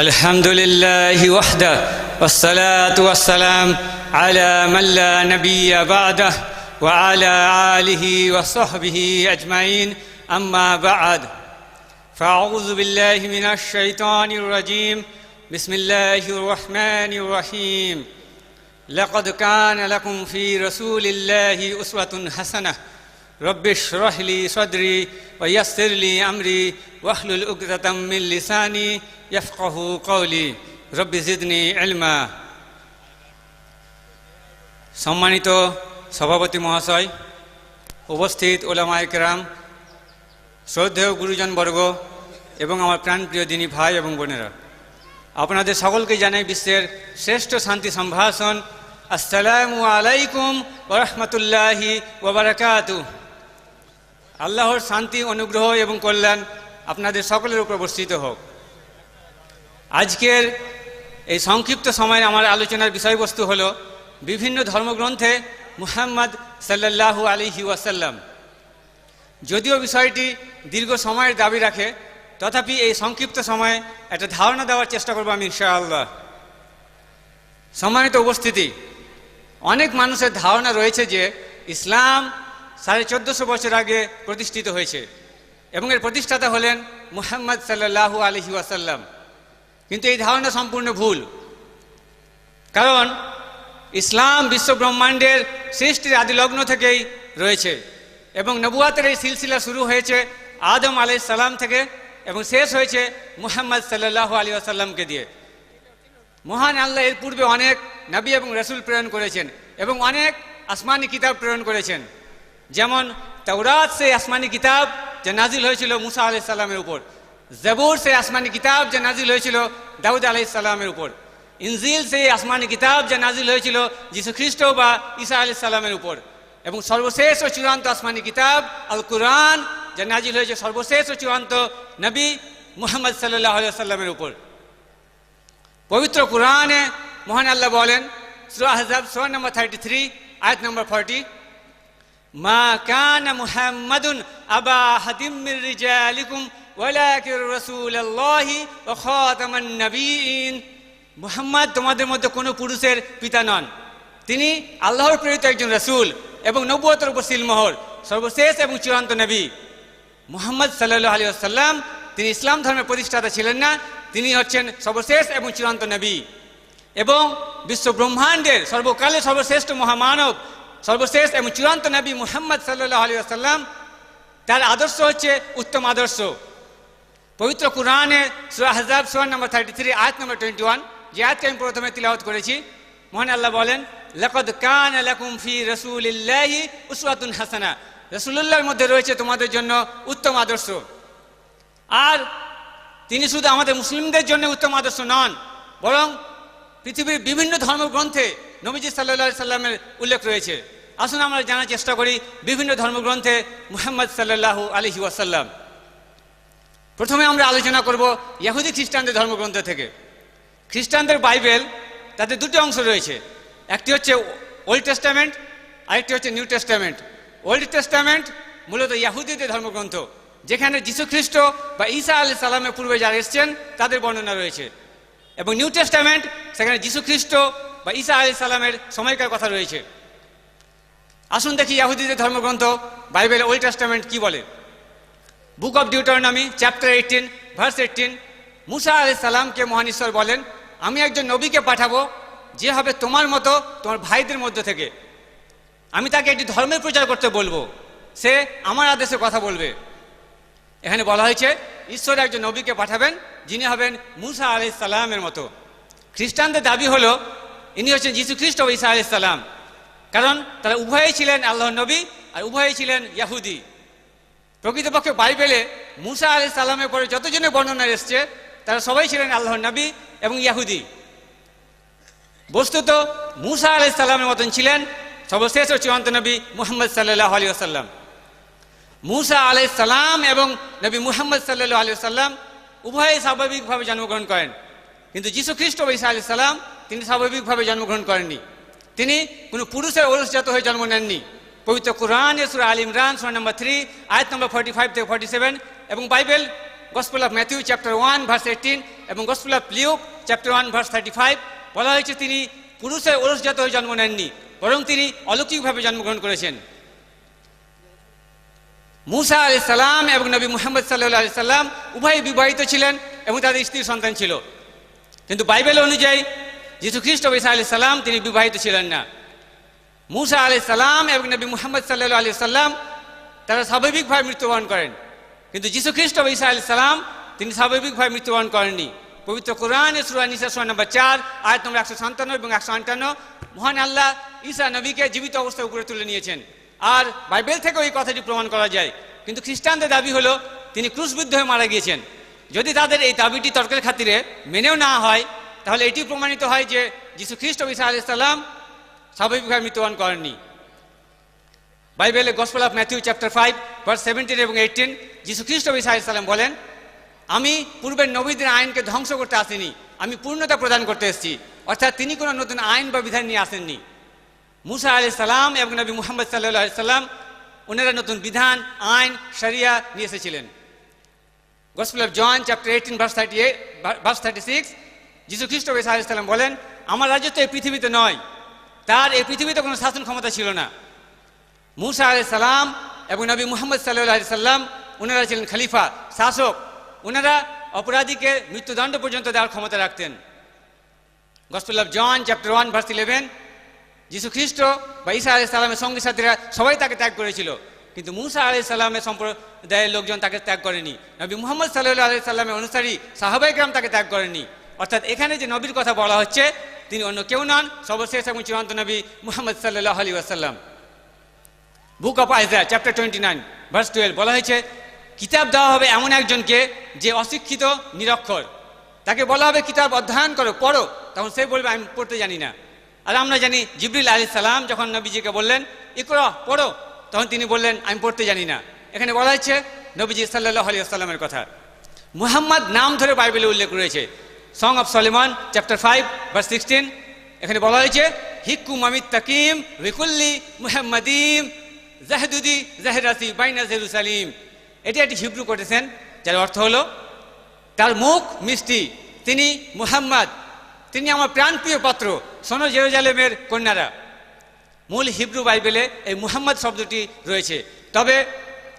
الحمد لله وحده والصلاة والسلام على من لا نبي بعده وعلى آله وصحبه أجمعين أما بعد. فأعوذ بالله من الشيطان الرجيم. بسم الله الرحمن الرحيم. لقد كان لكم في رسول الله أسوة حسنة রব্বিশ রহলি সদরি ওয়াসিরলি আমরি ওয়াহলুল উকতাম মিন লিসানি ইয়াফকাহু কৌলি রব্বি জিদনি এলমা সম্মানিত সভাপতি মহাশয়, উপস্থিত ওলামায়করাম শ্রদ্ধেয় গুরুজনবর্গ এবং আমার প্রাণপ্রিয় দিনী ভাই এবং বোনেরা, আপনাদের সকলকে জানাই বিশ্বের শ্রেষ্ঠ শান্তি সম্ভাষণ। আসসালামু আলাইকুম ওরহমতুল্লাহি ওবরাকাতু আল্লাহর শান্তি, অনুগ্রহ এবং কল্যাণ আপনাদের সকলের উপর বর্ষিত হোক। আজকের এই সংক্ষিপ্ত সময়ে আমার আলোচনার বিষয়বস্তু হলো বিভিন্ন ধর্মগ্রন্থে মুহাম্মদ সাল্লাল্লাহু আলিহি ওয়াসাল্লাম। যদিও বিষয়টি দীর্ঘ সময়ের দাবি রাখে, তথাপি এই সংক্ষিপ্ত সময়ে একটা ধারণা দেওয়ার চেষ্টা করব আমি ইনশাআল্লাহ। সম্মানিত উপস্থিতি, অনেক মানুষের ধারণা রয়েছে যে ইসলাম সাড়ে চোদ্দোশো বছর আগে প্রতিষ্ঠিত হয়েছে। এবং এর প্রতিষ্ঠাতা হলেন মুহাম্মদ সাল্লাল্লাহু আলহি ওয়াসাল্লাম। কিন্তু এই ধারণা সম্পূর্ণ ভুল। কারণ ইসলাম বিশ্ব ব্রহ্মাণ্ডের সৃষ্টির আদিলগ্ন থেকেই রয়েছে। এবং নবুয়াতের এই সিলসিলা শুরু হয়েছে আদম আলাই সালাম থেকে এবং শেষ হয়েছে মুহাম্মদ সাল্লাহ আলী আসাল্লামকে দিয়ে। মহান আল্লাহ এর পূর্বে অনেক নবী এবং রসুল প্রেরণ করেছেন এবং অনেক আসমানি কিতাব প্রেরণ করেছেন। যেমন তৌরাত সে আসমানি কিতাব যে নাজিল হয়েছিল মুসা আলাই সাল্লামের উপর। জবুর সে আসমানি কিতাব যে নাজিল হয়েছিল দাউদ আলাই সাল্লামের উপর। ইনজিল সেই আসমানি কিতাব যা নাজিল হয়েছিল যীশু খ্রিস্ট বা ঈসা আলি সাল্লামের উপর। এবং সর্বশেষ ও চূড়ান্ত আসমানি কিতাব আল কুরআন যা নাজিল হয়েছে সর্বশেষ ও চূড়ান্ত নবী মুহাম্মদ সাল্লাহ সাল্লামের উপর। পবিত্র কুরআনে মহান আল্লাহ বলেন, সুরা হাজাব সোয়া নম্বর থার্টি থ্রি আয়াত নম্বর ফর্টি মা কান মুহাম্মাদুন আবা হাদিম মির রিজালিকুম ওয়ালাকির রাসূলুল্লাহি ওয়া খাতামান নবিয়িন। মুহাম্মদ তোমাদের মধ্যে কোনো পুরুষের পিতা নন। তিনি আল্লাহর প্রেরিত একজন রসুল এবং নব্বতের উপর সিলমোহর, সর্বশেষ এবং চূড়ান্ত নবী। মোহাম্মদ সাল্লাহ আলী আসাল্লাম তিনি ইসলাম ধর্মের প্রতিষ্ঠাতা ছিলেন না, তিনি হচ্ছেন সর্বশেষ এবং চূড়ান্ত নবী। এবং বিশ্ব ব্রহ্মাণ্ডের সর্বকালে সর্বশ্রেষ্ঠ মহামানব সর্বশেষ এবং চূড়ান্ত নবী মুহাম্মদ সাল্লাহ আলী আসাল্লাম তার আদর্শ হচ্ছে উত্তম আদর্শ। পবিত্র কোরআনে সুরা হাজাব নম্বর থার্টি থ্রি আয়াত নম্বর টোয়েন্টি ওয়ান যে আয়াতকে আমি প্রথমে তিলাওয়াত করেছি, মহান আল্লাহ বলেন, লকদ কান লাকুম ফি রাসূলিল্লাহি উসওয়াতুন হাসানা। রাসূলুল্লাহর মধ্যে রয়েছে তোমাদের জন্য উত্তম আদর্শ। আর তিনি শুধু আমাদের মুসলিমদের জন্য উত্তম আদর্শ নন, বরং পৃথিবীর বিভিন্ন ধর্মগ্রন্থে নবীজি সাল্লাহ সাল্লামের উল্লেখ রয়েছে। আসুন আমরা জানার চেষ্টা করি বিভিন্ন ধর্মগ্রন্থে মুহাম্মদ সাল্লাল্লাহু আলহি ওয়াসাল্লাম। প্রথমে আমরা আলোচনা করব ইয়াহুদি খ্রিস্টানদের ধর্মগ্রন্থ থেকে। খ্রিস্টানদের বাইবেল তাদের দুটি অংশ রয়েছে। একটি হচ্ছে ওল্ড টেস্টামেন্ট, আরেকটি হচ্ছে নিউ টেস্টামেন্ট। ওল্ড টেস্টামেন্ট মূলত ইয়াহুদিদের ধর্মগ্রন্থ, যেখানে যীশুখ্রিস্ট বা ঈসা আলি সালামের পূর্বে যারা এসছেন, তাদের বর্ণনা রয়েছে। এবং নিউ টেস্টামেন্ট, সেখানে যীশুখ্রিস্ট বা ঈসা আলি সালামের সময়কার কথা রয়েছে। আসুন দেখি ইয়াহুদিদের ধর্মগ্রন্থ বাইবেল ওল্ড টেস্টামেন্ট কি বলে? Book of Deuteronomy, chapter eighteen, verse eighteen, Musa আলি সালামকে মহানীশ্বর বলেন, আমি একজন নবীকে পাঠাবো, যে হবে তোমার মতো তোমার ভাইদের মধ্যে থেকে। আমি তাকে একটি ধর্মের প্রচার করতে বলব। সে আমার আদেশে কথা বলবে। এখানে বলা হয়েছে, ঈশ্বর একজন নবীকে পাঠাবেন, যিনি হবেন মুসা আলি সালামের মতো। খ্রিস্টানদের দাবি হলো ইনি হচ্ছেন যীশু খ্রিস্ট ও ঈসা আলি সালাম। কারণ তারা উভয়ই ছিলেন আল্লাহ নবী আর উভয়ই ছিলেন ইয়াহুদি। প্রকৃতপক্ষে বাইবেলে মুসা আলি সাল্লামের পরে যতজনের বর্ণনা এসছে, তারা সবাই ছিলেন আল্লাহর নবী এবং ইয়াহুদি। বস্তুত মুসা আলি সাল্লামের মতন ছিলেন সর্বশেষ ও চূড়ান্ত নবী মুহাম্মদ সাল্লাহ আলী আসাল্লাম মুসা আলাই সালাম এবং নবী মুহাম্মদ সাল্লাহ আলী সাল্লাম উভয়ই স্বাভাবিকভাবে জন্মগ্রহণ করেন। কিন্তু যীশু খ্রিস্ট ঈসা আলি সাল্লাম তিনি স্বাভাবিকভাবে জন্মগ্রহণ করেননি। তিনি কোনো পুরুষের ওরসজাত হয়ে জন্ম নেননি। পবিত্র কোরআন ইসুর আল ইমরান, সুরা নম্বর থ্রি, আয়াত নম্বর ফর্টি ফাইভ থেকে ফর্টি সেভেন এবং Bible, gospel of Matthew chapter one, verse eighteen এবং gospel of Luke chapter one, verse thirty five বলা হয়েছে তিনি পুরুষের ওরসজাত হয়ে জন্ম নেননি, বরং তিনি অলৌকিকভাবে জন্মগ্রহণ করেছেন। মুসা আলি সাল্লাম এবং নবী মুহাম্মদ সাল্লাহ আলি সাল্লাম উভয়ই বিবাহিত ছিলেন এবং তাদের স্ত্রীর সন্তান ছিল। কিন্তু বাইবেল অনুযায়ী যীশু খ্রিস্ট ঈসা আলি সাল্লাম তিনি বিবাহিত ছিলেন না। মুসা আলি সাল্লাম এবং নবী মুহাম্মদ সাল্লাহ আলি সাল্লাম তারা স্বাভাবিকভাবে মৃত্যুবরণ করেন। কিন্তু যীশু খ্রিস্ট ঈসা আলি সাল্লাম তিনি স্বাভাবিকভাবে মৃত্যুবরণ করেননি। পবিত্র কোরআন সুরা নিসা, সুরা নম্বর চার, আয়াত নম্বর একশো সান্তান্ন এবং একশো আটান্ন, মহান আল্লাহ ঈসা নবীকে জীবিত অবস্থায় উপরে তুলে নিয়েছেন। আর বাইবেল থেকেও এই কথাটি প্রমাণ করা যায়। কিন্তু খ্রিস্টানদের দাবি হলো, তিনি ক্রুশবিদ্ধ হয়ে মারা গিয়েছেন। যদি তাদের এই দাবিটি তর্কের খাতিরে মেনেও না হয় তাহলে এটি প্রমাণিত হয় যে যীশু খ্রিস্ট ঈসা আলি সাল্লাম স্বাভাবিকভাবে মৃত্যুবরণ করেননি। বাইবেলে gospel of Matthew chapter five verse seventeen এবং এইটিন যীশু খ্রিস্ট ঈসা আলি সাল্লাম বলেন, আমি পূর্বের নবীদের আইনকে ধ্বংস করতে আসিনি, আমি পূর্ণতা প্রদান করতে এসেছি, অর্থাৎ তিনি কোনো নতুন আইন বা বিধান নিয়ে আসেননি। মুসা আলি সাল্লাম এবং নবী মুহাম্মদ সাল্লাহ সাল্লাম ওনারা নতুন বিধান, আইন, শরিয়া নিয়ে এসেছিলেন। Gospel of John chapter eighteen verse thirty eight verse thirty six যিশু খ্রিস্ট আলাইসাল্লাম বলেন, আমার রাজত্ব এই পৃথিবীতে নয়। তার এই পৃথিবীতে কোনো শাসন ক্ষমতা ছিল না। মুসা আলাই সালাম এবং নবী মুহাম্মদ সাল্লাহ সাল্লাম ওনারা ছিলেন খলিফা, শাসক। ওনারা অপরাধীকে মৃত্যুদণ্ড পর্যন্ত দেওয়ার ক্ষমতা রাখতেন। Gospel of John chapter one verse eleven যীশু খ্রিস্ট বা ঈসা আলি সাল্লামের সঙ্গী সাথীরা সবাই তাকে ত্যাগ করেছিল। কিন্তু মুসা আলি সাল্লামের সম্প্রদায়ের লোকজন তাকে ত্যাগ করেনি। নবী মুহাম্মদ সাল্লাহ আলি সাল্লামের অনুসারী সাহাবাইকরাম তাকে ত্যাগ করেনি। অর্থাৎ এখানে যে নবীর কথা বলা হচ্ছে, তিনি অন্য কেউ নন, সর্বশেষ এবং চূড়ান্ত নবী মুহাম্মদ সাল্লাহ আলী আসাল্লাম book of Isaiah chapter twenty nine verse twelve বলা হয়েছে, কিতাব দেওয়া হবে এমন একজনকে যে অশিক্ষিত, নিরক্ষর। তাকে বলা হবে, কিতাব অধ্যয়ন করো, পড়ো। তখন সে বলবে, আমি পড়তে জানি না। আর আমরা জানি, জিবরিল আলী সালাম যখন নবীজিকে বললেন, ইকরা, পড়ো। তখন তিনি বললেন, আমি পড়তে জানি না। এখানে বলা হচ্ছে নবীজি সাল্লাহ আলী আসসালামের কথা। মুহাম্মদ নাম ধরে বাইবেলে উল্লেখ রয়েছে song of Solomon chapter five verse sixteen এখানে বলা হয়েছে হিক্কু মামিদ তাকিম রিকুল্লি মুহাম্মদিম জাহেদুদি জাহেরাসি বাইনা জেরুসালিম। এটি একটি হিব্রু করেছেন যার অর্থ হলো, তার মুখ মিষ্টি, তিনি মুহাম্মদ, তিনি আমার প্রাণপ্রিয় পাত্র সোনো জেরুজালেমের কন্যারা। মূল হিব্রু বাইবেলে এই মুহাম্মদ শব্দটি রয়েছে। তবে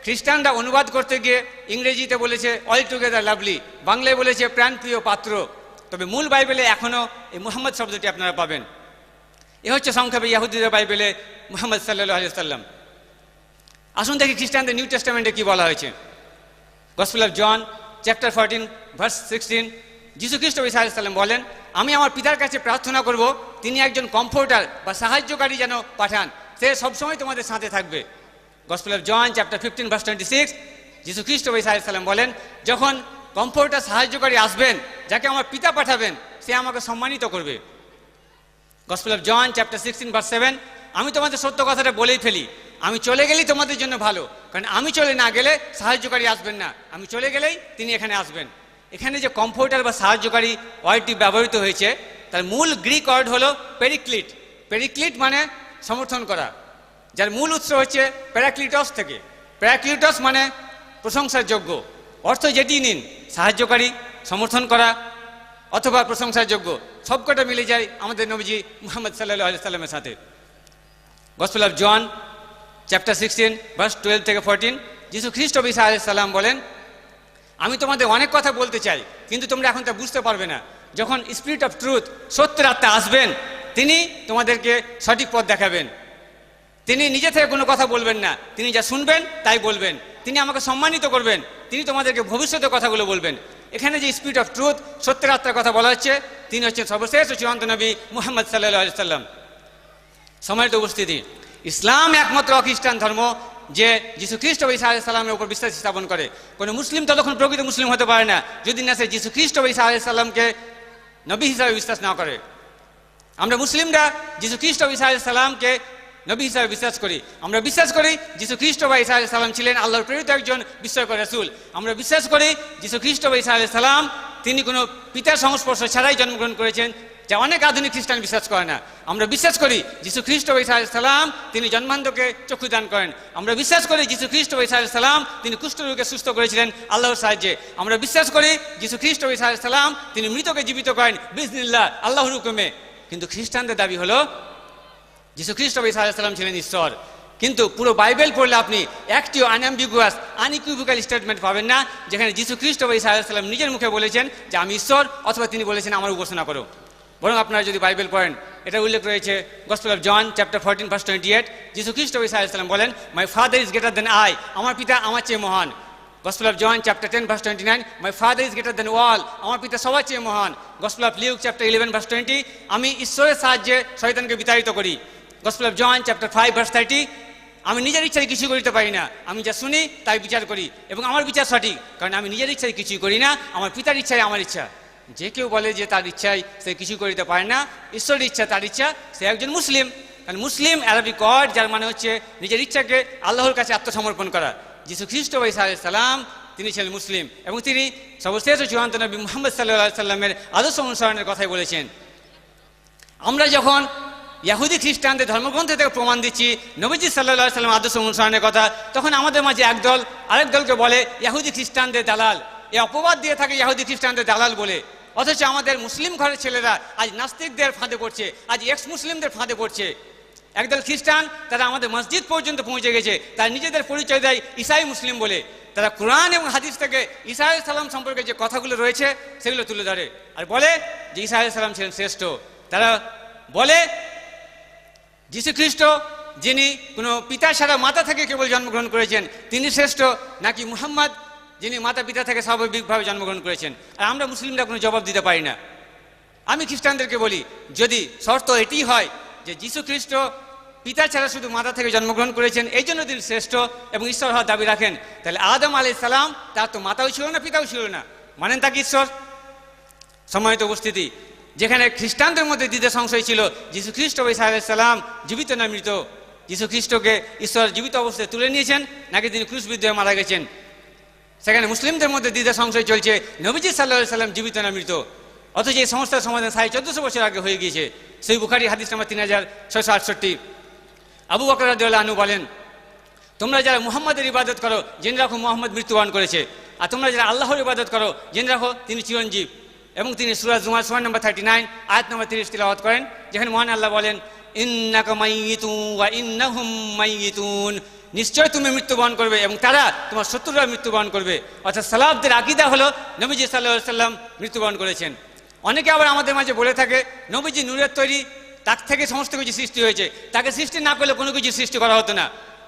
খ্রিস্টানরা অনুবাদ করতে গিয়ে ইংরেজিতে বলেছে, অল টুগেদার লাভলি। বাংলায় বলেছে, প্রাণপ্রিয় পাত্র। তবে মূল বাইবেলে এখনও এই মুহাম্মদ শব্দটি আপনারা পাবেন। এ হচ্ছে সংক্ষেপে ইয়াহুদ্দিদের বাইবেলে মুহাম্মদ সাল্লাহ আলি সাল্লাম আসুন দেখি খ্রিস্টানদের নিউ টেস্টামেন্টে কি বলা হয়েছে। Gospel of John, chapter fourteen, verse sixteen, যীশু খ্রিস্ট সাল্লাম বলেন, আমি আমার পিতার কাছে প্রার্থনা করব, তিনি একজন কমফোর্টার বা সাহায্যকারী যেন পাঠান। সে সবসময় তোমাদের সাথে থাকবে। Gospel of John, chapter fifteen, verse twenty six, যীশু খ্রিস্ট সাল্লাম বলেন, যখন কমফোর্টার সাহায্যকারী আসবেন, যাকে আমার পিতা পাঠাবেন, সে আমাকে সম্মানিত করবে। Gospel of John chapter sixteen verse seven আমি তোমাদের সত্য কথাটা বলেই ফেলি। আমি চলে গেলেই তোমাদের জন্য ভালো, কারণ আমি চলে না গেলে সাহায্যকারী আসবেন না। আমি চলে গেলেই তিনি এখানে আসবেন। এখানে যে কমফোর্টার বা সাহায্যকারী ওয়ার্ডটি ব্যবহৃত হয়েছে, তার মূল গ্রিক ওয়ার্ড হলো পেরিক্লিট পেরিক্লিট মানে সমর্থন করা, যার মূল উৎস হচ্ছে প্যারাক্লিটস থেকে। প্যারাক্লিটস মানে প্রশংসার যোগ্য। অর্থ যেটি নিন, সাহায্যকারী, সমর্থন করা, অথবা প্রশংসার যোগ্য সবকটা মিলে যায় আমাদের নবীজি মুহাম্মদ সাল্লাহ সাল্লামের সাথে। Gospel of John chapter sixteen verse twelve থেকে ফোরটিন যিশু খ্রিস্ট বিসা সাল্লাম বলেন, আমি তোমাদের অনেক কথা বলতে চাই, কিন্তু তোমরা এখন তা বুঝতে পারবে না। যখন স্পিরিট অফ ট্রুথ সত্যের আত্মা আসবেন, তিনি তোমাদেরকে সঠিক পথ দেখাবেন। তিনি নিজে থেকে কোনো কথা বলবেন না। তিনি যা শুনবেন, তাই বলবেন। তিনি আমাকে সম্মানিত করবেন। তিনি তোমাদেরকে ভবিষ্যতের কথাগুলো বলবেন। এখানে যে স্পিরিট অফ ট্রুথ সত্যের আত্মার কথা বলা হচ্ছে, তিনি হচ্ছেন সর্বশেষ চূড়ান্ত নবী মুহাম্মদ সাল্লাহ সাল্লাম সময়ের উপস্থিতি, ইসলাম একমাত্র খ্রিস্টান ধর্ম যে যীশু খ্রিস্ট ঈসা আলাই সাল্লামের উপর বিশ্বাস স্থাপন করে। কোনো মুসলিম ততক্ষণ প্রকৃত মুসলিম হতে পারে না, যদি না সে যীশু খ্রিস্ট ঈসা আলাই সাল্লামকে নবী হিসাবে বিশ্বাস না করে। আমরা মুসলিমরা যীশু খ্রিস্ট ঈসা আলাই সাল্লামকে নবী হিসাবে বিশ্বাস করি। আমরা বিশ্বাস করি যীশু খ্রিস্ট বা আলাই সাল্লাম ছিলেন আল্লাহর প্রেরিত একজন বিস্ময়কর রাসূল। আমরা বিশ্বাস করি যীশু খ্রিস্ট বা আলাই সাল্লাম তিনি কোনো পিতার সংস্পর্শ ছাড়াই জন্মগ্রহণ করেছেন, যা অনেক আধুনিক খ্রিস্টান বিশ্বাস করে না। আমরা বিশ্বাস করি যিশু খ্রিস্ট সালাম, তিনি জন্মান্ধকে চক্ষুদান করেন। আমরা বিশ্বাস করি যিশু খ্রিস্ট সালাম, তিনি কুষ্ঠরোগকে সুস্থ করেছিলেন আল্লাহর সাহায্যে। আমরা বিশ্বাস করি যিশু খ্রিস্ট সালাম, তিনি মৃতকে জীবিত করেন বিজনিল্লাহ আল্লাহর হুকুমে। কিন্তু খ্রিস্টানদের দাবি হলো যিশু খ্রিস্ট সাল্লাম ছিলেন ঈশ্বর। কিন্তু পুরো বাইবেল পড়লে আপনি একটিও আনঅ্যাম্বিগুয়াস আনইকুইভোক্যাল স্টেটমেন্ট পাবেন না, যেখানে যিশু খ্রিস্ট সাল্লাম নিজের মুখে বলেছেন যে আমি ঈশ্বর, অথবা তিনি বলেছেন, আমার উপাসনা করো। বরং আপনারা যদি বাইবেল পড়েন, এটা উল্লেখ রয়েছে gospel of John chapter fourteen first twenty eight যিশু খ্রিস্ট সাল্লাম বলেন my father is greater than I আমার পিতা আমার চেয়ে মহান। Gospel of John chapter ten verse twenty nine my father is greater than all আমার পিতা সবার চেয়ে মহান। Gospel of Luke chapter eleven verse twenty আমি ঈশ্বরের সাহায্যে শয়তানকে বিতাড়িত করি। Gospel of John chapter five verse thirty আমি নিজের ইচ্ছায় কিছু করিতে পারি না। আমি যা শুনি, তাই বিচার করি এবং আমার বিচার সঠিক। কারণ আমি নিজের ইচ্ছায় কিছুই করি না, আমার পিতার ইচ্ছায় আমার ইচ্ছা। যে কেউ বলে যে তার ইচ্ছায় সে কিছু করিতে পারে না, ঈশ্বরের ইচ্ছা, তার ইচ্ছা, সে একজন মুসলিম। কারণ মুসলিম অ্যারাবিক ওয়ার্ড যার মানে হচ্ছে নিজের ইচ্ছাকে আল্লাহর কাছে আত্মসমর্পণ করা। যিশু খ্রিস্ট ভাই সালাম, তিনি ছিলেন মুসলিম এবং তিনি সর্বশেষ ও চূড়ান্ত নবী মোহাম্মদ সাল্লাহ সাল্লামের আদর্শ অনুসরণের কথাই বলেছেন। আমরা যখন ইয়াহুদি খ্রিস্টানদের ধর্মগ্রন্থ থেকে প্রমাণ দিচ্ছি। নবীজি সাল্লাহ সাল্লাম আদর্শ অনুসরণের কথা। তখন আমাদের মাঝে একদল আরেক দলকে বলে ইয়াহুদি খ্রিস্টানদের দালাল। এ অপবাদ দিয়ে থাকে ইয়াহুদি খ্রিস্টানদের দালাল বলে। অথচ আমাদের মুসলিম ঘরের ছেলেরা আজ নাস্তিকদের ফাঁদে পড়ছে, আজ এক্স মুসলিমদের ফাঁদে পড়ছে। একদল খ্রিস্টান, তারা আমাদের মসজিদ পর্যন্ত পৌঁছে গেছে, তারা নিজেদের পরিচয় দেয় ইসাই মুসলিম বলে। তারা কোরআন এবং হাদিস থেকে ইসা সালাম সম্পর্কে যে কথাগুলো রয়েছে, সেগুলো তুলে ধরে। আর বলে যে ইসা সালাম ছিলেন শ্রেষ্ঠ। তারা বলে যীশু খ্রিস্ট যিনি কোনো পিতা ছাড়া মাতা থেকে কেবল জন্মগ্রহণ করেছেন, তিনি শ্রেষ্ঠ নাকি মুহাম্মদ, যিনি মাতা পিতা থেকে স্বাভাবিকভাবে জন্মগ্রহণ করেছেন। আর আমরা মুসলিমরা কোনো জবাব দিতে পারি না। আমি খ্রিস্টানদেরকে বলি, যদি শর্ত এটি হয় যে যীশু খ্রিস্ট পিতা ছাড়া শুধু মাতা থেকে জন্মগ্রহণ করেছেন, এই জন্য তিনি শ্রেষ্ঠ এবং ঈশ্বর হওয়ার দাবি রাখেন, তাহলে আদম আলাই সালাম তার তো মাতাও ছিল না, পিতাও ছিল না। মানেন তাকে ঈশ্বর? সম্মানিত উপস্থিতি যেখানে খ্রিস্টানদের মধ্যে দ্বিতীয় সংশয় ছিল, যীশু খ্রিস্ট সাল্লাম জীবিত না মৃত, যীশু খ্রিস্টকে ঈশ্বর জীবিত অবস্থায় তুলে নিয়েছেন, নাকি তিনি ক্রুশবিদ্ধ হয়ে মারা গেছেন? সেখানে মুসলিমদের মধ্যে দ্বিতীয় সংশয় চলছে, নবীজি সাল্লাহ সাল্লাম জীবিত না মৃত, অথচ এই সমস্যার সমাধান সাড়ে চোদ্দশো বছর আগে হয়ে গিয়েছে। সেই বুখারি, হাদিস নাম্বার তিন হাজার ছয়শো আটষট্টি। আবু বকর আনু বলেন, তোমরা যারা মুহাম্মদের ইবাদত করো, জেনে রাখো মোহাম্মদ মৃত্যুবরণ করেছে, আর তোমরা যারা আল্লাহর ইবাদত করো, জেনে রাখো তিনি চিরঞ্জীব। এবং তিনি সুরাজ জুমার সোয়ান নম্বর থার্টি নাইন আয়াত নম্বর তিরিশ তিলাওয়াত করেন, যেখানে মহান আল্লাহ বলেন নিশ্চয় তুমি মৃত্যুবরণ করবে এবং তারা তোমার শত্রুরা মৃত্যুবরণ করবে। অর্থাৎ সালাবদের আকিদা হলো, নবীজি সাল্লাহ সাল্লাম মৃত্যুবরণ করেছেন। অনেকে আবার আমাদের মাঝে বলে থাকে, নবীজি নূরের তৈরি, তার থেকে সমস্ত কিছু সৃষ্টি হয়েছে। তাকে সৃষ্টি না করলে কোনো কিছু সৃষ্টি করা হতো না।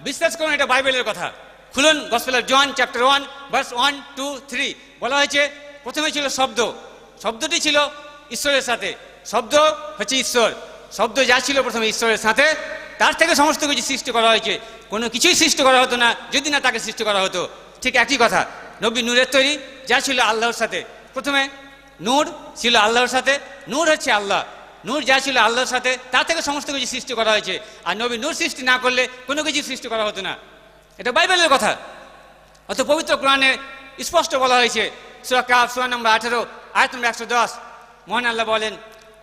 বিশ্বাস করুন, এটা বাইবেলের কথা। খুলুন গসপেলার John chapter one verse one two three বলা হয়েছে, প্রথমে ছিল শব্দ শব্দটি ছিল ঈশ্বরের সাথে। শব্দ হচ্ছে ঈশ্বর। শব্দ যা ছিল প্রথমে ঈশ্বরের সাথে, তার থেকে সমস্ত কিছু সৃষ্টি করা হয়েছে। কোনো কিছুই সৃষ্টি করা হতো না, যদি না তাকে সৃষ্টি করা হতো। ঠিক একই কথা, নবী নূরের তৈরি, যা ছিল আল্লাহর সাথে। প্রথমে নূর ছিল আল্লাহর সাথে, নূর হচ্ছে আল্লাহ। নূর যা ছিল আল্লাহর সাথে, তার থেকে সমস্ত কিছু সৃষ্টি করা হয়েছে। আর নবী নূর সৃষ্টি না করলে কোনো কিছু সৃষ্টি করা হতো না। এটা বাইবেলের কথা। অত পবিত্র কোরআনে স্পষ্ট বলা হয়েছে। সুরা কাফ সুরা নম্বর আঠেরো আয়াত একশো দশ, মহান আল্লাহ বলেন,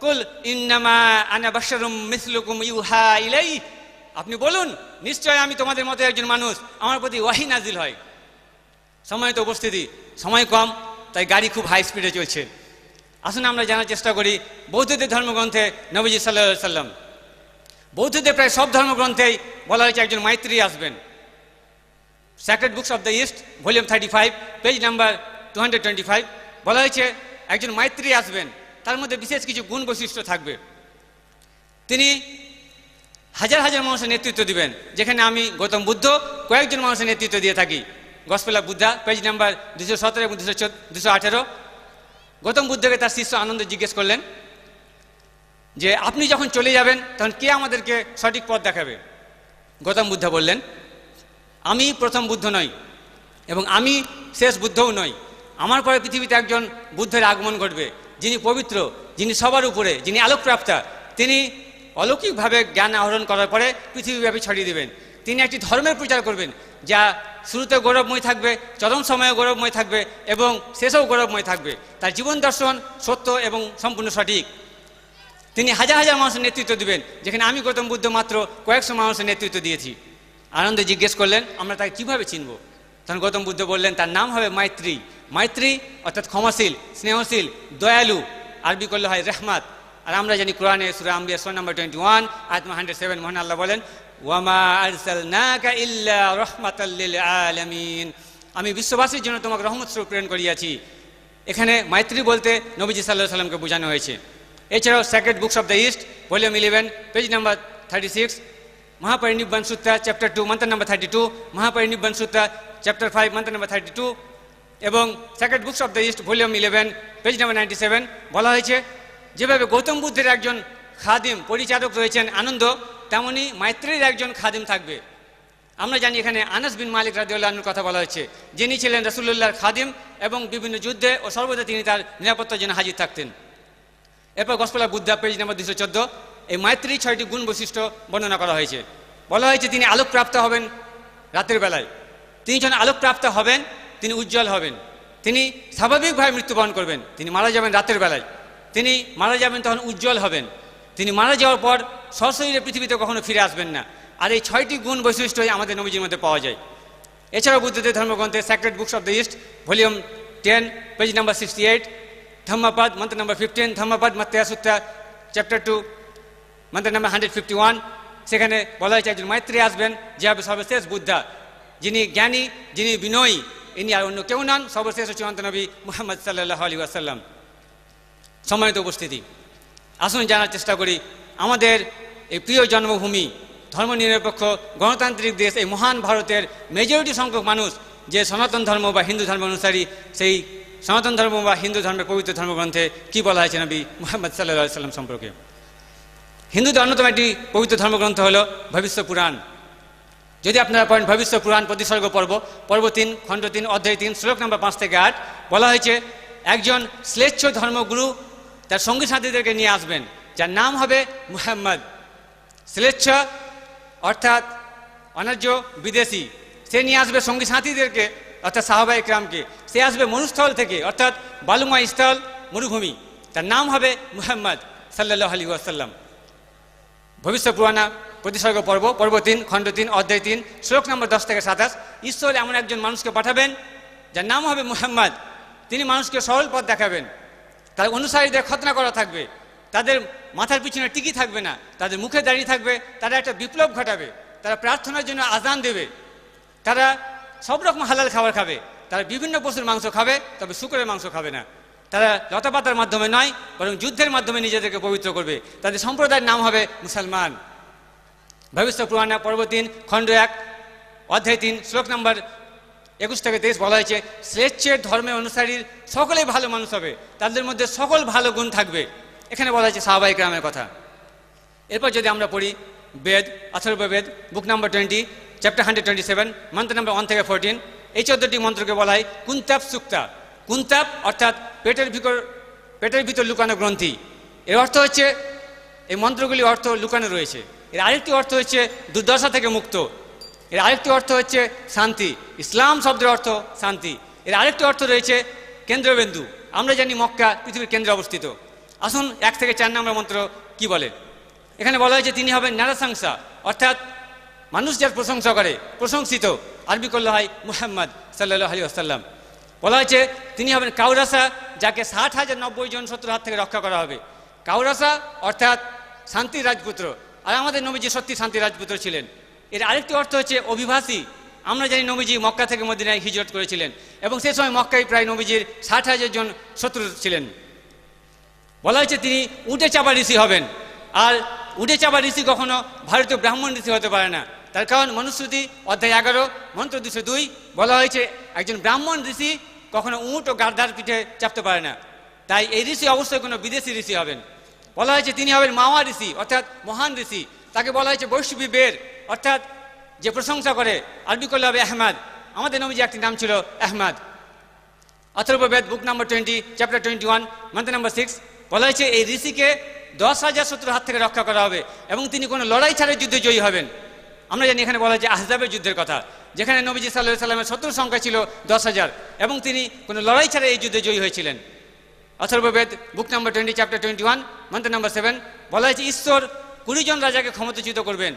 কুল ইন্নামা আনা বাশারুম মিসলুকুম ইউহা ইলাই আপনি বলুন, নিশ্চয় আমি তোমাদের মতো একজন মানুষ, আমার প্রতি ওয়াহি নাজিল হয়। সময় তো উপস্থিতি, সময় কম, তাই গাড়ি খুব হাই স্পিডে চলছে। আসুন আমরা জানার চেষ্টা করি, বৌদ্ধদের ধর্মগ্রন্থে নবীজি সাল্লা সাল্লাম বৌদ্ধদের প্রায় সব ধর্মগ্রন্থেই বলা হয়েছে একজন মাইত্রী আসবেন। Sacred books of the East volume thirty five page number two hundred twenty five বলা হয়েছে একজন মাইত্রী আসবেন, তার মধ্যে বিশেষ কিছু গুণ বৈশিষ্ট্য থাকবে। তিনি হাজার হাজার মানুষের নেতৃত্ব দিবেন, যেখানে আমি গৌতম বুদ্ধ, কয়েকজন মানুষের নেতৃত্ব দিয়ে থাকি। গসপেলা বুদ্ধা পেজ নাম্বার দুশো সতেরো এবং দুশো দুশো আঠেরো। গৌতম বুদ্ধকে তার শিষ্য আনন্দ জিজ্ঞেস করলেন যে, আপনি যখন চলে যাবেন, তখন কে আমাদেরকে সঠিক পথ দেখাবে? গৌতম বুদ্ধ বললেন, আমি প্রথম বুদ্ধ নই এবং আমি শেষ বুদ্ধও নই। আমার পরে পৃথিবীতে একজন বুদ্ধের আগমন ঘটবে, যিনি পবিত্র, যিনি সবার উপরে, যিনি আলোকপ্রাপ্তা, তিনি অলৌকিকভাবে জ্ঞান আহরণ করার পরে পৃথিবীব্যাপী ছড়িয়ে দেবেন। তিনি একটি ধর্মের প্রচার করবেন, যা শুরুতে গৌরবময় থাকবে, চরম সময়ে গৌরবময় থাকবে এবং শেষেও গৌরবময় থাকবে। তার জীবন দর্শন সত্য এবং সম্পূর্ণ সঠিক। তিনি হাজার হাজার মানুষের নেতৃত্ব দিবেন, যেখানে আমি গৌতম বুদ্ধ মাত্র কয়েকশো মানুষের নেতৃত্ব দিয়েছি। আনন্দে জিজ্ঞেস করলেন, আমরা তাকে কীভাবে চিনব? তখন গৌতম বুদ্ধ বললেন, তার নাম হবে মাইত্রী। মাইত্রী অর্থাৎ ক্ষমাশীল, স্নেহশীল, দয়ালু। আরবি করলে হয় রেহমাত। আর আমরা জানি কোরআনে সুরা আম্বিয়া সোন নাম্বার টোয়েন্টি ওয়ান আত্মা হান্ড্রেড সেভেন মোহন আল্লাহ বলেন, ওয়ামা আরসালনাকা ইল্লা রহমাতাল্লিল আলামিন। আমি বিশ্ববাসীর জন্য তোমাকে রহমত স্বরূপ প্রেরণ করিয়াছি। এখানে মাইত্রী বলতে নবীজি সাল্লাহ সাল্লামকে বোঝানো হয়েছে। এছাড়াও sacred books of the East volume eleven page number thirty six chapter two মন্ত্র number thirty two Mahaparinibbana Sutta chapter five মন্ত্র নাম্বার থার্টি টু এবং sacred books of the East volume eleven page number ninety seven বলা হয়েছে, যেভাবে গৌতম বুদ্ধের একজন খাদিম পরিচারক রয়েছেন আনন্দ, তেমনি মাইত্রীর একজন খাদিম থাকবে। আমরা জানি এখানে আনাস বিন মালিক রাদিউল্লাহর কথা বলা হয়েছে, যিনি ছিলেন রসুল্লাহর খাদিম এবং বিভিন্ন যুদ্ধে ও সর্বদা তিনি তার নিরাপত্তার জন্য হাজির থাকতেন। এরপর গসপলা বুদ্ধা পেজ নম্বর দুশো চোদ্দ এই মাইত্রী ছয়টি গুণ বৈশিষ্ট্য বর্ণনা করা হয়েছে। বলা হয়েছে তিনি আলোকপ্রাপ্ত হবেন রাতের বেলায়। তিনি যখন আলোকপ্রাপ্ত হবেন, তিনি উজ্জ্বল হবেন। তিনি স্বাভাবিকভাবে মৃত্যুবরণ করবেন। তিনি মারা যাবেন রাতের বেলায়। তিনি মারা যাবেন তখন উজ্জ্বল হবেন। তিনি মারা যাওয়ার পর সশরীরে পৃথিবীতে কখনো ফিরে আসবেন না। আর এই ছয়টি গুণ বৈশিষ্ট্যই আমাদের নবীজির মধ্যে পাওয়া যায়। এছাড়াও Buddhadev ধর্মগ্রন্থে sacred books of the East volume ten page number sixty eight Dhammapada মন্ত্র নাম্বার ফিফটিন ধম্মপদ মত্যা সুত্তা চ্যাপ্টার টু মন্ত্র নাম্বার হান্ড্রেড ফিফটি ওয়ান সেখানে বলা হয়েছে, একজন মৈত্রী আসবেন, যে হবে সর্বশেষ বুদ্ধা। যিনি জ্ঞানী, যিনি বিনয়ী, ইনি আর অন্য কেউ নন। সর্বশেষ চূড়ান্ত নবী মুহাম্মদ সাল্লাহ আলী আসাল্লাম সম্মানিত উপস্থিতি, আসুন জানার চেষ্টা করি, আমাদের এই প্রিয় জন্মভূমি, ধর্মনিরপেক্ষ গণতান্ত্রিক দেশ, এই মহান ভারতের মেজরিটি সংখ্যক মানুষ, যে সনাতন ধর্ম বা হিন্দু ধর্ম অনুসারী, সেই সনাতন ধর্ম বা হিন্দু ধর্মের পবিত্র ধর্মগ্রন্থে কি বলা হয়েছে নবী মোহাম্মদ সাল্লাহ সাল্লাম সম্পর্কে? হিন্দুদের অন্যতম একটি পবিত্র ধর্মগ্রন্থ হল ভবিষ্য পুরাণ। যদি আপনারা পড়েন ভবিষ্য পুরাণ প্রতিসর্গ পর্ব পর্ব তিন, খণ্ড তিন, অধ্যায় তিন, শ্লোক নম্বর পাঁচ থেকে আট, বলা হয়েছে, একজন শ্লেচ্ছ ধর্মগুরু তার সঙ্গী সাথীদেরকে নিয়ে আসবেন, যার নাম হবে মুহাম্মদ। শ্লেচ্ছ অর্থাৎ অনার্য বিদেশি, সে নিয়ে আসবে সঙ্গী সাথীদেরকে, অর্থাৎ সাহাবা ইকরামকে সে আসবে মরুস্থল থেকে, অর্থাৎ বালুময় স্থল, মরুভূমি। তার নাম হবে মুহাম্মদ সাল্লাহ আলী আসাল্লাম ভবিষ্য পুরানা প্রতিসর্গ পর্ব পর্ব তিন, খণ্ড তিন, অধ্যায় তিন, শ্লোক নম্বর দশ থেকে সাতাশ। ঈশ্বর এমন একজন মানুষকে পাঠাবেন, যার নাম হবে মুহাম্মদ। তিনি মানুষকে সরল পথ দেখাবেন। তার অনুসারীদের খতনা করা থাকবে। তাদের মাথার পিছনে টিকি থাকবে না। তাদের মুখে দাঁড়িয়ে থাকবে। তারা একটা বিপ্লব ঘটাবে। তারা প্রার্থনার জন্য আজান দেবে। তারা সব রকম হালাল খাবার খাবে। তারা বিভিন্ন পশুর মাংস খাবে, তবে শুকরের মাংস খাবে না। তারা লতাপাতার মাধ্যমে নয়, বরং যুদ্ধের মাধ্যমে নিজেদেরকে পবিত্র করবে। তাদের সম্প্রদায়ের নাম হবে মুসলমান। ভবিষ্য পুরানা পর্ব তিন, খণ্ড এক, অধ্যায় তিন, শ্লোক নম্বর একুশ থেকে তেইশ বলা হয়েছে, শ্রেষ্ঠের ধর্মের অনুসারীর সকলেই ভালো মানুষ হবে। তাদের মধ্যে সকল ভালো গুণ থাকবে। এখানে বলা হয়েছে সাহবাহিক রামের কথা। এরপর যদি আমরা পড়ি Ved Atharva Ved, book number twenty, chapter hundred twenty seven, মন্ত্র নাম্বার ওয়ান থেকে ফোরটিন, এই চোদ্দটি মন্ত্রকে বলা হয় কুন্তাপ সুক্তা কুন্তাপ অর্থাৎ পেটের ভিতর পেটের ভিতর লুকানো গ্রন্থি। এর অর্থ হচ্ছে, এই মন্ত্রগুলি অর্থ লুকানো রয়েছে। এর আরেকটি অর্থ হচ্ছে দুর্দশা থেকে মুক্ত। এর আরেকটি অর্থ হচ্ছে শান্তি। ইসলাম শব্দের অর্থ শান্তি। এর আরেকটি অর্থ রয়েছে কেন্দ্রবিন্দু। আমরা জানি মক্কা পৃথিবীর কেন্দ্রে অবস্থিত। আসুন এক থেকে চার নম্বর মন্ত্র কি বলে? এখানে বলা হয়েছে, তিনি হবেন নারাশংসা, অর্থাৎ মানুষ যার প্রশংসা করে, প্রশংসিত। আরবি করলে হয় মুহাম্মদ সাল্লাহ আলী আসাল্লাম বলা হয়েছে, তিনি হবেন কাউরাসা, যাকে ষাট হাজার নব্বই জন শত্রুর হাত থেকে রক্ষা করা হবে। কাউরাসা অর্থাৎ শান্তির রাজপুত্র। আর আমাদের নবীজি সত্যি শান্তির রাজপুত্র ছিলেন। এর আরেকটি অর্থ হচ্ছে অভিভাষী আমরা জানি নবীজি মক্কা থেকে মদিনায় হিজরত করেছিলেন এবং সে সময় মক্কায় প্রায় নবীজির ষাট হাজার জন শত্রু ছিলেন। বলা হয়েছে তিনি উঠে চাপা ঋষি হবেন। আর উঠে চাপা ঋষি কখনো ভারতীয় ব্রাহ্মণ ঋষি হতে পারে না। তার কারণ মনুশ্রুতি অধ্যায় এগারো, মন্ত্র দুশো দুই, বলা হয়েছে, একজন ব্রাহ্মণ ঋষি কখনো উঁট ও গার্দার পিঠে চাপতে পারে না। তাই এই ঋষি অবশ্যই কোনো বিদেশি ঋষি হবেন। বলা হয়েছে তিনি হবেন মাওয়া ঋষি, অর্থাৎ মহান ঋষি। তাকে বলা হয়েছে বৈষ্ণবী বের, অর্থাৎ যে প্রশংসা করে আরবি করলে হবে আহমাদ। আমাদের নবীজি একটি নাম ছিল Ahmad. Atharvaveda, book number twenty, chapter twenty one মন্ত্র নাম্বার সিক্স, বলা হয়েছে এই ঋষিকে দশ হাজার শত্রুর হাত থেকে রক্ষা করা হবে এবং তিনি কোনো লড়াই ছাড়াই যুদ্ধে জয়ী হবেন। আমরা জানি এখানে বলা হয় যে আহজাবের যুদ্ধের কথা, যেখানে নবীজি সাল্লাহ সাল্লামের শত্রুর সংখ্যা ছিল দশ হাজার, এবং তিনি কোনো লড়াই ছাড়া এই যুদ্ধে জয়ী হয়েছিলেন। Atharvaveda book number twenty chapter twenty one month number seven বলা হয়েছে, ঈশ্বর কুড়ি জন রাজাকে ক্ষমতাচ্যুত করবেন,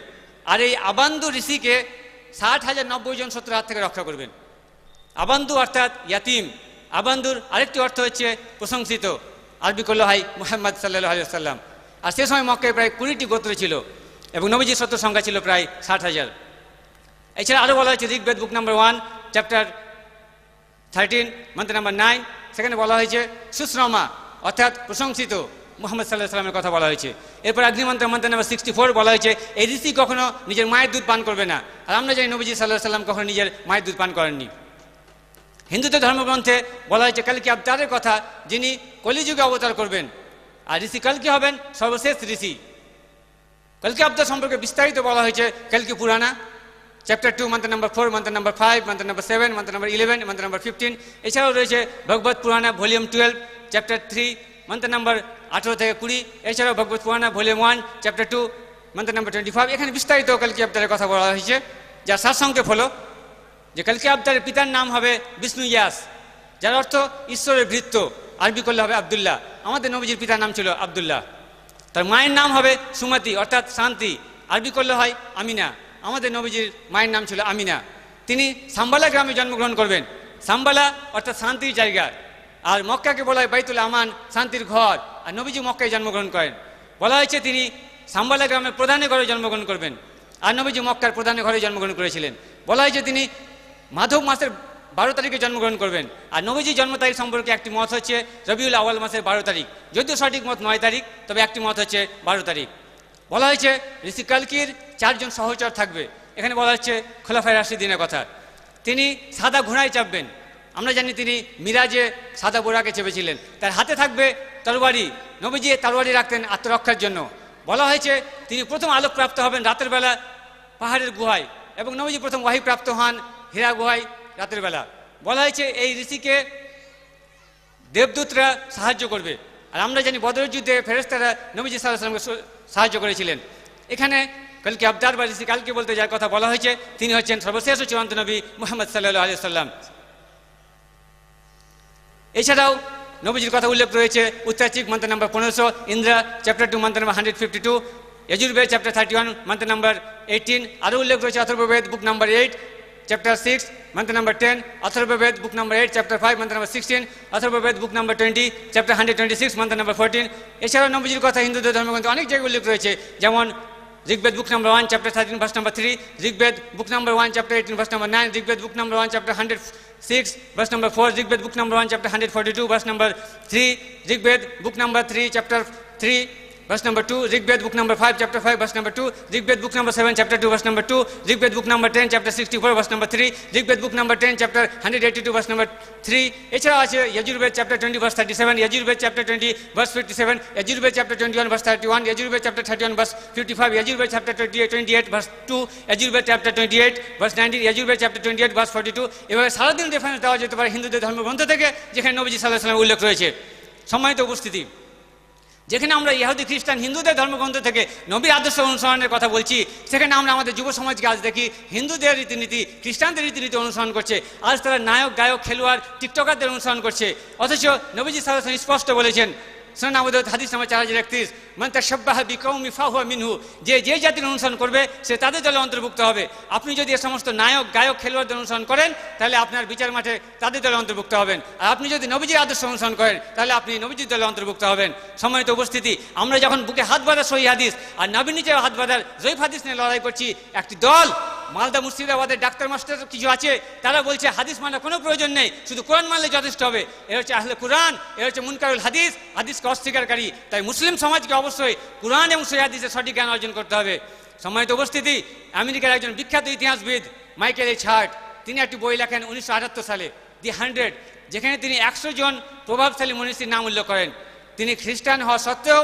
আর এই আবান্দু ঋষিকে ষাট হাজার নব্বই জন শত্রুর হাত থেকে রক্ষা করবেন। আবান্দু অর্থাৎ ইয়াতিম। আবান্দুর আরেকটি অর্থ হচ্ছে প্রশংসিত। আরবি করল হয় মুহাম্মদ সাল্লাহ আলিয়াল্লাম আর সে সময় মক্কায় প্রায় কুড়িটি গোত্র ছিল। এবং নবীজির শত্রুর সংখ্যা ছিল প্রায় ষাট হাজার। এছাড়া আরও বলা হয়েছে Rigveda book number one chapter thirteen month number nine সেখানে বলা হয়েছে, সুশ্রমা, অর্থাৎ প্রশংসিত মোহাম্মদ সাল্লাহ সাল্লামের কথা বলা হয়েছে। এরপর অগ্নিমন্ত্র মন্ত্র নাম্বার সিক্সটি ফোর বলা হয়েছে, এই ঋষি কখনো নিজের মায়ের দুধ পান করবে না। আর আমরা জানি নবীজি সাল্লাহ সাল্লাম কখনো নিজের মায়ের দুধ পান করেননি। হিন্দুদের ধর্মগ্রন্থে বলা হয়েছে কালকি আবতারের কথা যিনি কলিযুগে অবতার করবেন, আর ঋষি কালকি হবেন? সর্বশেষ ঋষি। কলকি আবতার সম্পর্কে বিস্তারিত বলা হয়েছে, কলকি পুরানা। চ্যাপ্টার টু মান্থ নাম্বার ফোর মান্থ নাম্বার ফাইভ মান্থ নাম্বার সেভেন মান্থ নাম্বার ইলেভেন মান্থ নাম্বার ফিফটিন এছাড়াও রয়েছে Bhagavat Purana volume twelve chapter three month number আঠেরো থেকে কুড়ি। এছাড়াও Bhagavat Purana volume one chapter two month number twenty five এখানে বিস্তারিত কলকি আবতারের কথা বলা হয়েছে যার সারসংক্ষেপ হলো যে কলকি আবতারের পিতার নাম হবে বিষ্ণু ইয়াস, যার অর্থ ঈশ্বরের ভৃত্য। আরবি করলে হবে আবদুল্লাহ। আমাদের নবীজির পিতার নাম ছিল আবদুল্লাহ। তার মায়ের নাম হবে সুমতি, অর্থাৎ শান্তি। আরবি করলে হয় আমিনা। আমাদের নবীজির মায়ের নাম ছিল আমিনা। তিনি সাম্বালা গ্রামে জন্মগ্রহণ করবেন। সাম্বালা অর্থাৎ শান্তির জায়গা। আর মক্কাকে বলা হয় বাইতুল আমান, শান্তির ঘর। আর নবীজি মক্কায় জন্মগ্রহণ করেন। বলা হয়েছে তিনি সাম্বালা গ্রামের প্রধানের ঘরে জন্মগ্রহণ করবেন। আর নবীজি মক্কার প্রধানের ঘরে জন্মগ্রহণ করেছিলেন। বলা হয়েছে তিনি মাধব মাসের বারো তারিখে জন্মগ্রহণ করবেন। আর নবীজি জন্ম তারিখ সম্পর্কে একটি মত হচ্ছে রবিউল আওয়াল মাসের বারো তারিখ। যদিও সঠিক মত নয় তারিখ, তবে একটি মত হচ্ছে বারো তারিখ। বলা হয়েছে, ঋষি কালকির চারজন সহচর থাকবে। এখানে বলা হচ্ছে খোলাফাই রাশিদিনের কথা। তিনি সাদা ঘোড়ায় চাপবেন। আমরা জানি তিনি মিরাজে সাদা বোরাকে চেপেছিলেন। তার হাতে থাকবে তরবারি। নবীজি তরবারি রাখতেন আত্মরক্ষার জন্য। বলা হয়েছে, তিনি প্রথম আলোক প্রাপ্ত হবেন রাতের বেলা পাহাড়ের গুহায়। এবং নবীজি প্রথম ওয়াহি প্রাপ্ত হন হীরা গুহায়। রাতের বেলা। বলা হয়েছে এই ঋষিকে দেবদূতরা সাহায্য করবে। আর আমরা জানি বদরের যুদ্ধে ফেরেস্তারা নবীজি সাল্লাহামকে সাহায্য করেছিলেন। এখানে কালকে আবদার বা ঋষি কালকে বলতে যার কথা বলা হয়েছে, তিনি হচ্ছেন সর্বশেষ চূড়ান্ত নবী মোহাম্মদ সাল্লাহ আলিয়া সাল্লাম এছাড়াও নবীজির কথা উল্লেখ রয়েছে উত্তরাচিক মন্ত্র নাম্বার পনেরোশো, ইন্দ্রা চ্যাপ্টার টু মন্ত্র number hundred fifty two, Yajurveda chapter thirty one মন্ত্র নাম্বার এইটিন, আরও উল্লেখ রয়েছে Atharvaveda book number eight chapter six মন্ত্র number ten Atharvaveda book number eight chapter five মন্ত্র number sixteen Atharvaveda book number twenty chapter hundred twenty six মন্ত্র number fourteen এছাড়াও নবীজির কথা, হিন্দুদের ধর্মগ্রন্থে অনেক জায়গায় উল্লেখ রয়েছে, যেমন Rigveda book number one chapter thirteen verse number three Rigveda book number one chapter eighteen verse number nine Rigveda book number one chapter hundred six verse number four Rigveda book number one chapter hundred forty two verse number three Rigveda book number three chapter three verse number 2 Rigbed book number 5 chapter 5 verse number 2 Rigbed book number 7 chapter 2 verse number 2 Rigbed book number 10 chapter 64 verse number 3 Rigbed book number 10 chapter 182 verse number 3 এছাড়াও আছে Yajurveda chapter 20 verse 37 Yajurveda chapter 20 verse 57 Yajurveda chapter 21 verse 31 Yajurveda chapter 31 verse 55 Yajurveda chapter 28 28 verse 2 Yajurveda chapter 28 verse 19 Yajurveda chapter 28 verse 42 এভাবে সারাদিন reference দেওয়া যেতে পারে হিন্দুদের ধর্মগ্রন্থ থেকে যেখানে নবীজি সাল্লাহ সাল্লাম উল্লেখ রয়েছে সম্মানিত উপস্থিতি যেখানে আমরা ইহুদি, খ্রিস্টান, হিন্দুদের ধর্মগ্রন্থ থেকে নবী আদর্শ অনুসরণের কথা বলছি, সেখানে আমরা আমাদের যুব সমাজকে আজ দেখি হিন্দুদের রীতিনীতি, খ্রিস্টানদের রীতিনীতি অনুসরণ করছে। আজ তারা নায়ক, গায়ক, খেলোয়াড়, টিকটকারদের অনুসরণ করছে। অথচ নবীজি সাল্লাহ স্পষ্ট বলেছেন সোনা আবুদ হাদিস নাম্বার চার হাজার একত্রিশ। মন্তা সব্বাহ বিকৌমি ফাহুয়া মিনহু। যে যে জাতির অনুসরণ করবে, সে তাদের দলে অন্তর্ভুক্ত হবে। আপনি যদি এ সমস্ত নায়ক, গায়ক, খেলোয়াড়দের অনুসরণ করেন, তাহলে আপনার বিচার মাঠে তাদের দলে অন্তর্ভুক্ত হবেন। আর আপনি যদি নবীজির আদর্শ অনুসরণ করেন, তাহলে আপনি নবীজির দলে অন্তর্ভুক্ত হবেন। সম্মানিত উপস্থিতি, আমরা যখন বুকে হাত বাঁধার সহি হাদিস, আর নবীর নিচে হাত বাঁধার জৈফ হাদিস নিয়ে লড়াই করছি, একটি দল মালদা মুর্শিদাবাদের ডাক্তার মাস্টার কিছু আছে, তারা বলছে, হাদিস মানার কোনো প্রয়োজন নেই, শুধু কোরআন মানলে যথেষ্ট হবে। এ হচ্ছে আহলে কোরআন, এ হচ্ছে মুনকারুল হাদিস, হাদিসকে অস্বীকারী। তাই মুসলিম সমাজকে অবশ্যই কোরআন এবং সহি হাদিসের সঠিক জ্ঞান অর্জন করতে হবে। সম্মানিত উপস্থিতি, আমেরিকার একজন বিখ্যাত ইতিহাসবিদ, মাইকেল এইচ হার্ট, তিনি একটি বই লেখেন উনিশশো আটাত্তর সালে, দি হান্ড্রেড, যেখানে তিনি একশো জন প্রভাবশালী মনীষীর নাম উল্লেখ করেন। তিনি খ্রিস্টান হওয়া সত্ত্বেও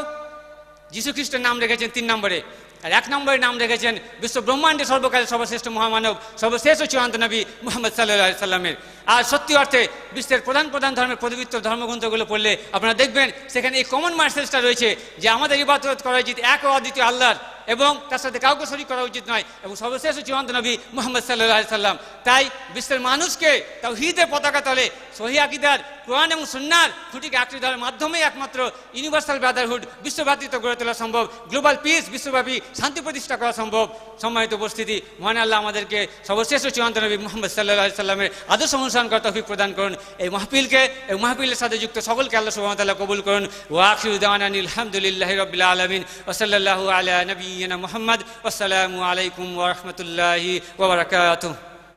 যীশু খ্রিস্টের নাম রেখেছেন তিন নম্বরে। আর এক নম্বরে নাম রেখেছেন বিশ্ব ব্রহ্মাণ্ডের সর্বকালের সর্বশ্রেষ্ঠ মহামানব সর্বশেষ চূড়ান্ত নবী মোহাম্মদ সাল্লাহ সাল্লামের। আর সত্যি অর্থে বিশ্বের প্রধান প্রধান ধর্মের পবিত্র ধর্মগ্রন্থগুলো পড়লে আপনারা দেখবেন সেখানে এই কমন মার্সেলসটা রয়েছে যে আমাদের ইবাদত করা উচিত এক অদ্বিতীয় আল্লাহর। এবং তার সাথে কাউকে শরিক করা উচিত নয়। এবং সর্বশেষ চূড়ান্ত নবী মোহাম্মদ সাল্লাহ সাল্লাম। তাই বিশ্বের মানুষকে তাও হিদের পতাকা তলে সহি আকিদার কোরআন এবং সুন্নার খুঁটিকে আঁকড়ে ধরার মাধ্যমেই একমাত্র ইউনিভার্সাল ব্রাদারহুড বিশ্বব্যাপীত্ব গড়ে তোলা সম্ভব, গ্লোবাল পিস বিশ্বব্যাপী শান্তি প্রতিষ্ঠা করা সম্ভব। সম্মানিত উপস্থিতি, মহান আল্লাহ আমাদেরকে সর্বশ্রেষ্ঠ চূড়ান্ত নবী মোহাম্মদ সাল্লাহ সাল্লামের আদর্শ অনুসরণ করা তফিক প্রদান করুন। এই মাহফিলকে, এই মাহফিলের সাথে যুক্ত সকলকে আল্লাহ সুবাহতাল্লাহ কবুল করুন। ওয়াকিউদ্দান আলহামদুলিল্লাহ রবিল্লা আলমিন। ওসল্লাহ আলা নবীনা মোহাম্মদ আসসালামু আলাইকুম ওরহমতুল্লাহি ওবরাকাতুহ